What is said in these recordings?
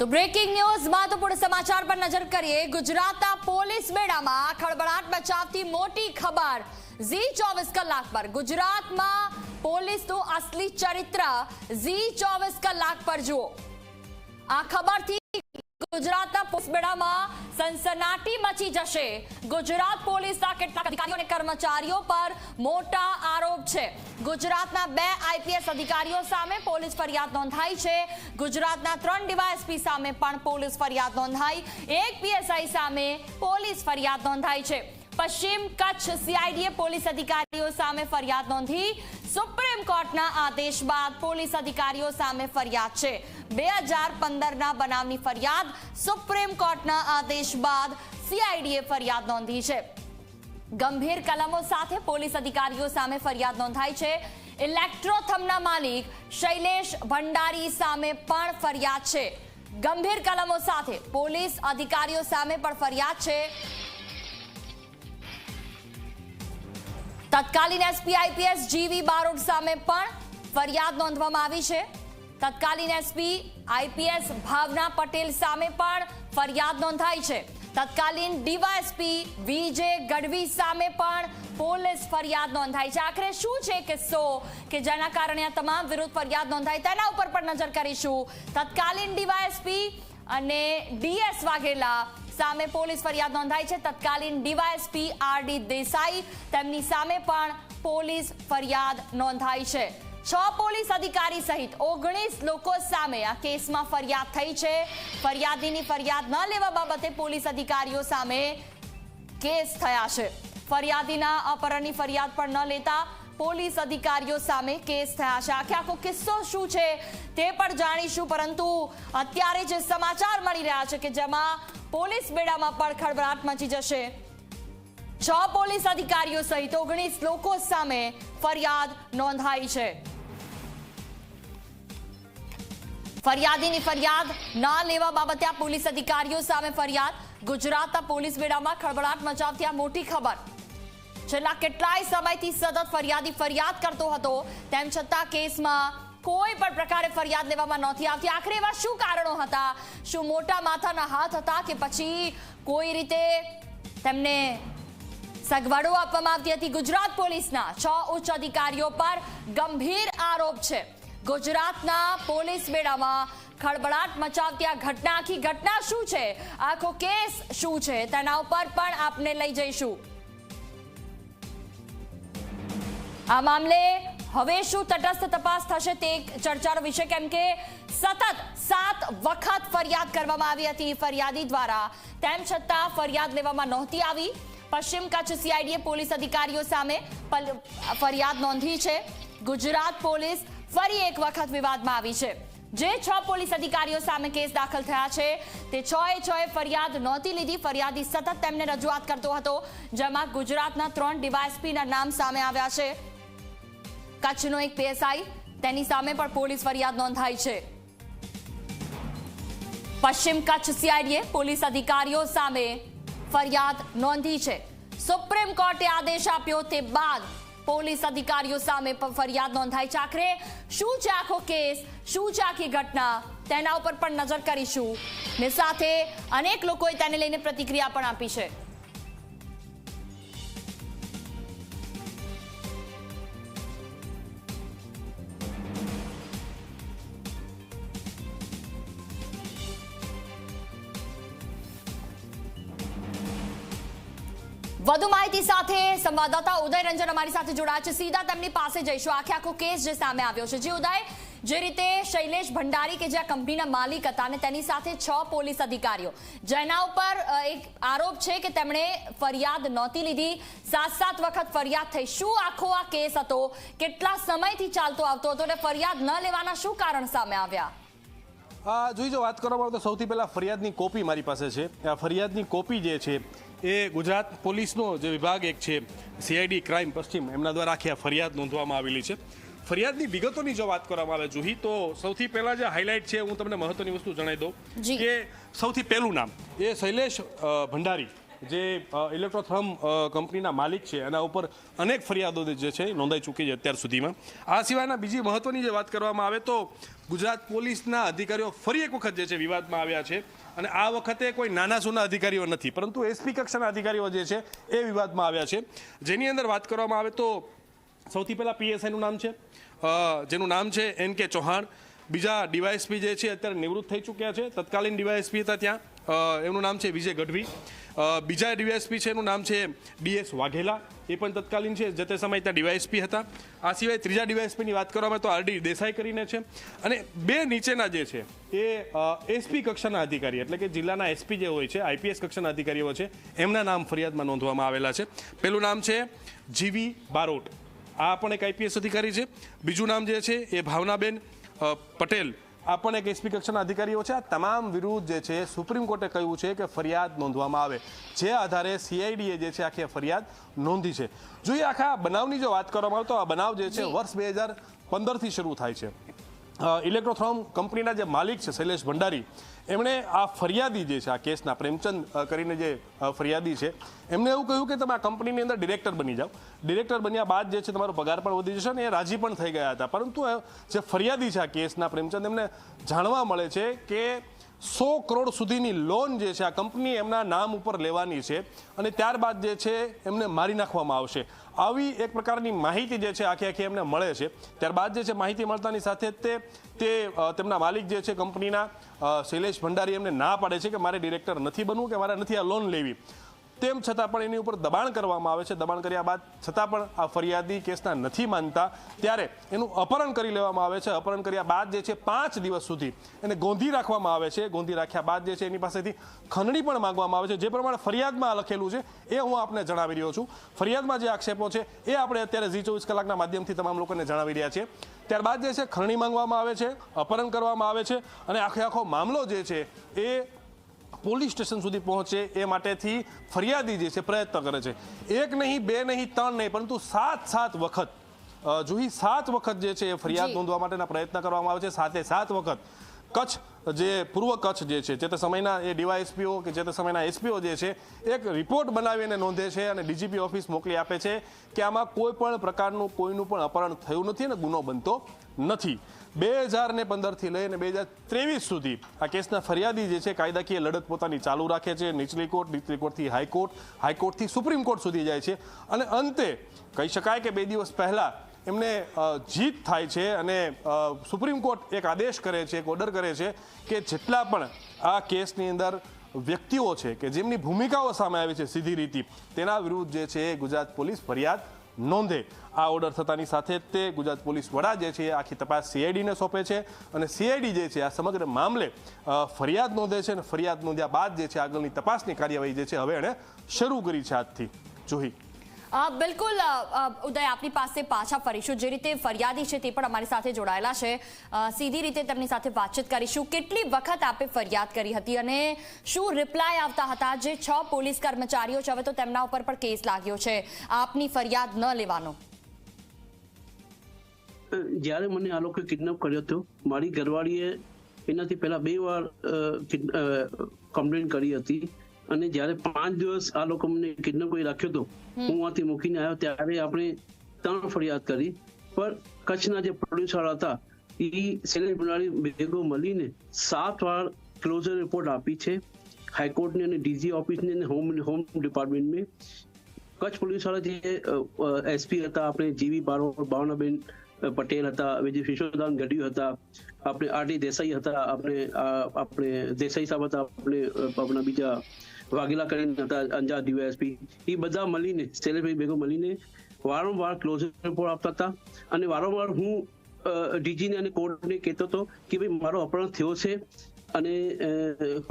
તો breaking news મહત્વપૂર્ણ સમાચાર પર નજર કરીએ ગુજરાતના પોલીસ બેડામાં ખળબળાટ મચાવતી મોટી ખબર ઝી ચોવીસ કલાક પર ગુજરાતમાં પોલીસનું અસલી ચરિત્ર ઝી ચોવીસ કલાક પર જુઓ આ ખબરથી ગુજરાતના પોલીસ સનસનાટી મચી જશે. ગુજરાત પોલીસના કેટલાક અધિકારીઓ અને કર્મચારીઓ પર મોટા આરોપ છે. ગુજરાતના બે આઈપીએસ અધિકારીઓ સામે પોલીસ ફરિયાદ નોંધાઈ છે. ગુજરાતના ત્રણ ડીવાયએસપી સામે પણ પોલીસ ફરિયાદ નોંધાઈ. એક પીએસઆઈ સામે પોલીસ ફરિયાદ નોંધાઈ છે. પશ્ચિમ કચ્છ સીઆઈડીએ પોલીસ અધિકારીઓ સામે ફરિયાદ નોંધી. સુપ્રીમ કોર્ટના આદેશ બાદ પોલીસ અધિકારીઓ સામે ફરિયાદ છે. બે હજાર પંદરના બનાવની ફરિયાદ સુપ્રીમ કોર્ટના આદેશ બાદ સીઆઈડીએ ફરિયાદ નોંધી છે. ગંભીર કલમો સાથે પોલીસ અધિકારીઓ સામે ફરિયાદ નોંધાઈ છે. ઇલેક્ટ્રોથમના માલિક શૈલેષ ભંડારી સામે પણ ફરિયાદ છે. ગંભીર કલમો સાથે પોલીસ અધિકારીઓ સામે પણ ફરિયાદ છે. તત્કાલીન એસપી આઈપીએસ જીવી બારોટ સામે પણ ફરિયાદ નોંધવામાં આવી છે. તત્કાલીન એસપી આઈપીએસ ભાવના પટેલ સામે પણ ફરિયાદ નોંધાઈ છે. તત્કાલીન ડીવાયએસપી વીજે ગઢવી સામે પણ પોલીસ ફરિયાદ નોંધાઈ છે. આખરે શું છે કિસ્સો કે જેના કારણે આ તમામ વિરુદ્ધ ફરિયાદ નોંધાઈ? તેના ઉપર પણ નજર કરીશું. તત્કાલીન ડીવાયએસપી અને ડીએસ વાઘેલા સામે પોલીસ ફરિયાદ નોંધાઈ છે. તત્કાલીન ડીવાયએસપી આર ડી દેસાઈ તેમની સામે પણ પોલીસ ફરિયાદ નોંધાઈ છે. છ પોલીસ અધિકારી સહિત ઓગણીસ લોકો સામે આ કેસમાં ફરિયાદ થઈ છે. ફરિયાદીની ફરિયાદ ન લેવા બાબતે પોલીસ અધિકારીઓ સામે કેસ થયા છે. ફરિયાદીના અપહરણની ફરિયાદ પણ ન લેતા પોલીસ અધિકારીઓ સામે કેસ થયા છે. આખે આખો કિસ્સો શું છે તે પણ જાણીશું, પરંતુ અત્યારે જે સમાચાર મળી રહ્યા છે કે જેમાં પોલીસ બેડામાં પણ ખળભળાટ મચી જશે. છ પોલીસ અધિકારીઓ સહિત ઓગણીસ લોકો સામે ફરિયાદ નોંધાઈ છે. ફરિયાદીની ફરિયાદ ના લેવા બાબતે આ પોલીસ અધિકારીઓ સામે ફરિયાદ. ગુજરાતના પોલીસ બેડામાં ખળભળાટ મચાવતી આ મોટી ખબર. છેલ્લા કેટલાય સમયથી સતત ફરિયાદી ફરિયાદ કરતો હતો. તેમ છતાં કેસમાં કોઈ પણ પ્રકારે ફરિયાદ લેવામાં નહોતી આવતી. આખરે એવા શું કારણો હતા? શું મોટા માથાના હાથ હતા કે પછી કોઈ રીતે તેમને સગવડો આપવામાં આવતી હતી. ગુજરાત પોલીસના છ ઉચ્ચ અધિકારીઓ પર ગંભીર આરોપ છે. ગુજરાતના પોલીસ બેડામાં ખળબળાટ મચાવતી આ ઘટના, આખી ઘટના શું છે? આખો કેસ શું છે? તેના ઉપર પણ આપને લઈ જઈશું. આ મામલે હવે શું તટસ્થ તપાસ થશે તે એક ચર્ચાનો વિષય, કેમ કે સતત સાત વખત ફરિયાદ કરવામાં આવી હતી. ફરિયાદી દ્વારા તેમ છતાં ફરિયાદ લેવામાં નહોતી આવી. પશ્ચિમ કચ્છ સીઆઈડીએ પોલીસ અધિકારીઓ સામે ફરિયાદ નોંધી છે. ગુજરાત પોલીસ ફરી એક વખત વિવાદમાં આવી છે. જે છ પોલીસ અધિકારીઓ સામે કેસ દાખલ થયા છે, તે છ એ છ એ ફરિયાદ નહોતી લીધી. ફરિયાદી સતત તેમને રજૂઆત કરતો હતો, જેમાં ગુજરાતના ત્રણ ડીવાયએસપીના નામ સામે આવ્યા છે. કચ્છનો એક પીએસઆઈ તેની સામે પણ પોલીસ ફરિયાદ નોંધાઈ છે. પશ્ચિમ કચ્છ સીઆઈડીએ પોલીસ અધિકારીઓ સામે ફરિયાદ નોંધી છે. સુપ્રીમ કોર્ટે આદેશ આપ્યો તે બાદ પોલીસ અધિકારીઓ સામે ફરિયાદ નોંધાઈ છે આખરે શું છે આખો કેસ? શું છે આખી ઘટના? તેના ઉપર પણ નજર કરીશું. ને સાથે અનેક લોકોએ તેને લઈને પ્રતિક્રિયા પણ આપી છે. વધુ માહિતી સાથે સંવાદદાતા ઉદય રંજન અમારી સાથે જોડાયા છે. સીધા તેમની પાસે જઈશું. આખે આખો કેસ જે સામે આવ્યો છે. જે ઉદય, જે રીતે શૈલેષ ભંડારી કે જે આ કંપનીના માલિક હતા અને તેની સાથે છ પોલીસ અધિકારીઓ. જેના ઉપર એક આરોપ છે કે તેમણે ફરિયાદ નહોતી લીધી. સાત સાત વખત ફરિયાદ થઈ. શું આખો આ કેસ હતો? કેટલા સમયથી ચાલતો આવતો હતો અને ફરિયાદ ન લેવાના શું કારણ સામે આવ્યા? જોઈ જો વાત કરવામાં આવે તો સૌથી પહેલા ફરિયાદની કોપી મારી પાસે છે. આ ફરિયાદની કોપી જે છે એ ગુજરાત પોલીસનો જે વિભાગ એક છે સીઆઈડી ક્રાઇમ પશ્ચિમ એમના દ્વારા આખી આ ફરિયાદ નોંધવામાં આવેલી છે ફરિયાદની વિગતોની જો વાત કરવામાં આવે જુહી તો સૌથી પહેલા જે હાઇલાઇટ છે હું તમને મહત્વની વસ્તુ જણાવી. દઉં કે સૌથી પહેલું નામ એ શૈલેષ ભંડારી જે ઇલેક્ટ્રોથર્મ કંપનીના માલિક છે, એના ઉપર અનેક ફરિયાદો જે છે નોંધાઈ ચૂકી છે અત્યાર સુધીમાં. આ સિવાયના બીજી મહત્વની જે વાત કરવામાં આવે તો ગુજરાત પોલીસના અધિકારીઓ ફરી એક વખત જે છે, વિવાદમાં આવ્યા છે. અને આ વખતે કોઈ નાના સોના અધિકારીઓ નથી, પરંતુ એસપી કક્ષાના અધિકારીઓ જે છે, એ વિવાદમાં આવ્યા છે. જેની અંદર વાત કરવામાં આવે તો સૌથી પહેલાં પીએસઆઈનું નામ છે. જેનું નામ છે એન કે ચૌહાણ. બીજા ડીવાયએસપી જે છે, અત્યારે નિવૃત્ત થઈ ચૂક્યા છે. તત્કાલીન ડીવાયએસપી હતા ત્યાં. એમનું નામ છે વિજય ગઢવી. બીજા ડીવાયએસપી છે, એનું નામ છે બીએસ વાઘેલા. એ પણ તત્કાલીન છે, જે તે સમયે ત્યાં ડીવાયએસપી હતા. આ સિવાય ત્રીજા ડીવાયએસપીની વાત કરવામાં તો આરડી દેસાઈ કરીને છે. અને બે નીચેના જે છે, એ એસપી કક્ષાના અધિકારી, એટલે કે જિલ્લાના એસપી જે હોય છે આઈપીએસ કક્ષાના અધિકારીઓ છે, એમના નામ ફરિયાદમાં નોંધવામાં આવેલા છે. પેલું નામ છે જીવી બારોટ. આ પણ એક આઈપીએસ અધિકારી છે. બીજું નામ જે છે, એ ભાવનાબેન પટેલ. આ પણ એક એસપી કક્ષાના અધિકારીઓ છે. આ તમામ વિરુદ્ધ જે છે સુપ્રીમ કોર્ટે કહ્યું છે કે ફરિયાદ નોંધવામાં આવે. જે આધારે સીઆઈડીએ જે છે આખી ફરિયાદ નોંધી છે. જોઈએ આખા બનાવની જો વાત કરવામાં આવે તો આ બનાવ જે છે વર્ષ બે હજાર પંદરથી શરૂ થાય છે. ઇલેક્ટ્રોથ્રોમ કંપનીના જે માલિક છે, શૈલેષ ભંડારી, એમણે આ ફરિયાદી જે છે, આ કેસના પ્રેમચંદ કરીને જે ફરિયાદી છે એમને એવું કહ્યું કે તમે આ કંપનીની અંદર ડિરેક્ટર બની જાઓ. ડિરેક્ટર બન્યા બાદ જે છે, તમારો પગાર પણ વધી જશે અને એ રાજી પણ થઈ ગયા હતા. પરંતુ જે ફરિયાદી છે, આ કેસના પ્રેમચંદ, એમને જાણવા મળે છે કે સો કરોડ સુધીની લોન જે છે, આ કંપની એમના નામ ઉપર લેવાની છે અને ત્યારબાદ જે છે, એમને મારી નાખવામાં આવશે. આવી એક પ્રકારની માહિતી જે છે, આખી આખી એમને મળે છે. ત્યારબાદ જે છે, માહિતી મળતાની સાથે તે તે તેમના માલિક જે છે, કંપનીના શૈલેષ ભંડારી એમને ના પાડે છે કે મારે ડિરેક્ટર નથી બનવું કે મારે નથી આ લોન લેવી. તેમ છતાં પણ એની ઉપર દબાણ કરવામાં આવે છે. દબાણ કર્યા બાદ છતાં પણ આ ફરિયાદી કેસના નથી માનતા. ત્યારે એનું અપહરણ કરી લેવામાં આવે છે. અપહરણ કર્યા બાદ જે છે પાંચ દિવસ સુધી એને ગોંધી રાખવામાં આવે છે. ગોંધી રાખ્યા બાદ જે છે એની પાસેથી ખંડણી પણ માંગવામાં આવે છે. જે પ્રમાણે ફરિયાદમાં લખેલું છે એ હું આપને જણાવી રહ્યો છું. ફરિયાદમાં જે આક્ષેપો છે એ આપણે અત્યારે ઝી ચોવીસ કલાકના માધ્યમથી તમામ લોકોને જણાવી રહ્યા છીએ. ત્યારબાદ જે છે ખરણી માંગવામાં આવે છે, અપહરણ કરવામાં આવે છે અને આખે આખો મામલો જે છે એ પોલીસ સ્ટેશન સુધી પહોંચે એ માટેથી ફરિયાદી જે છે પ્રયત્ન કરે છે. એક નહીં બે નહીં ત્રણ નહીં પરંતુ સાત સાત વખત જુહી સાત વખત જે છે એ ફરિયાદ નોંધવા માટેના પ્રયત્ન કરવામાં આવે છે. સાતે સાત વખત કચ્છ જે પૂર્વ કચ્છ જે છે જે તે સમયના એ ડીવાયએસપીઓ કે જે તે સમયના એસપીઓ જે છે એક રિપોર્ટ બનાવીને નોંધે છે અને ડીજીપી ઓફિસ મોકલી આપે છે કે આમાં કોઈ પણ પ્રકારનું કોઈનું પણ અપહરણ થયું નથી અને ગુનો બનતો નથી. બે હજાર ને પંદરથી લઈને બે હજાર ત્રેવીસ સુધી આ કેસના ફરિયાદી જે છે, કાયદાકીય લડત પોતાની ચાલુ રાખે છે. નીચલી કોર્ટ નીચલી કોર્ટથી હાઈકોર્ટ હાઈકોર્ટથી સુપ્રીમ કોર્ટ સુધી જાય છે. અને અંતે કહી શકાય કે બે દિવસ પહેલાં એમને જીત થાય છે અને સુપ્રીમ કોર્ટ એક આદેશ કરે છે, એક ઓર્ડર કરે છે કે જેટલા પણ આ કેસની અંદર વ્યક્તિઓ છે કે જેમની ભૂમિકાઓ સામે આવી છે સીધી રીતિ, તેના વિરુદ્ધ જે છે ગુજરાત પોલીસ ફરિયાદ નોંધે આ ઓર્ડર થતાની સાથે જ તે ગુજરાત પોલીસ વડા જે છે આખી તપાસ સીઆઈડીને સોંપે છે અને સીઆઈડી જે છે આ સમગ્ર મામલે ફરિયાદ નોંધે છે અને ફરિયાદ નોંધ્યા બાદ જે છે આગળની તપાસની કાર્યવાહી જે છે હવે એણે શરૂ કરી છે આજથી. અ, બિલકુલ ઉદય, આપની પાસે પાછા ફરીશું. જે રીતે ફરિયાદી છે તે પણ અમારી સાથે જોડાયેલા છે. સીધી રીતે તેમની સાથે વાતચીત કરીશું. કેટલી વખત આપે ફરિયાદ કરી હતી અને શું રિપ્લાય આવતા હતા? જે છ પોલીસ કર્મચારીઓ છે, હવે તો તેમના ઉપર પણ કેસ લાગ્યો છે. આપની ફરિયાદ ન લેવાનો. જ્યારે મને આ લોકોએ કિડનેપ કર્યો હતો, મારી ઘરવાળીએ એનાથી પહેલા બે વાર કમ્પ્લેન કરી હતી. અને જ્યારે પાંચ દિવસ આ લોકો મને કિડનેપ કરી રાખ્યો હતો હું આથી મૂકીને આવ્યો ત્યારે આપણે ત્રણ ફરિયાદ કરી. પણ કચ્છના જે પ્રોડ્યુસર હતા એ શૈલેષ ભંડારી ભેગો મળીને સાત વાર ક્લોઝર રિપોર્ટ આપી છે. હાઈકોર્ટની અને ડીજી ઓફિસની અને હોમ હોમ ડિપાર્ટમેન્ટની કચ્છ પોલીસવાળા જે એસપી હતા આપણે જીવી બારો ભાવનાબેન પટેલ હતા વિજય કિશોરદાન ગઢવી હતા આપણે આર ડી દેસાઈ હતા આપણે આપણે દેસાઈ સાહેબ હતા આપણે આપણા બીજા વાઘેલા કરીને હતા, અંજાર ડીવાયએસપી એ બધા મળીને શૈલેષભાઈ ભેગો મળીને વારંવાર ક્લોઝર રિપોર્ટ આપતા હતા. અને વારંવાર હું ડીજીને અને કોર્ટને કહેતો હતો કે ભાઈ, મારો અપહરણ થયો છે. અને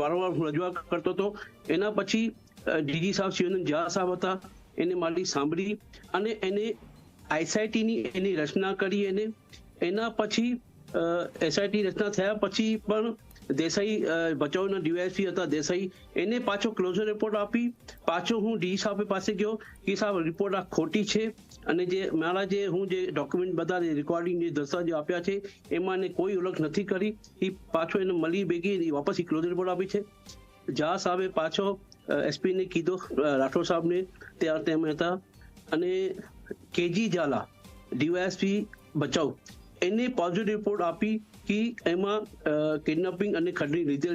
વારંવાર હું રજૂઆત કરતો હતો. એના પછી ડીજી સાહેબ શિવનંદ ઝા સાહેબ હતા. એને મારી સાંભળી અને એને આઈસાઈટી એની રચના કરી એને એના પછી એસઆઈટી રચના થયા પછી પણ દેસાઈ બચાવના ડીવાયસપી હતા દેસાઈ. એને પાછો ક્લોઝર રિપોર્ટ આપી. પાછો હું ડી સાહેબ પાસે ગયો કે સાહેબ રિપોર્ટ આ ખોટી છે. અને જે મારા જે હું જે ડોક્યુમેન્ટ બધા રેકોર્ડિંગ જે દસ્તાવેજો આપ્યા છે, એમાં એને કોઈ ઉલ્લેખ નથી કરી. એ પાછો એને મળી ભેગી વાપસ ક્લોઝર રિપોર્ટ આપી છે. જા સાહેબે પાછો એસપીને કીધો રાઠોડ સાહેબને. ત્યાં તેમ હતા. અને કેજી ઝાલા ડીવાયએસપી બચાવ એને પોઝિટિવ રિપોર્ટ આપી કે એમાં કિડનેપિંગ અને ખંડણી લીધેલ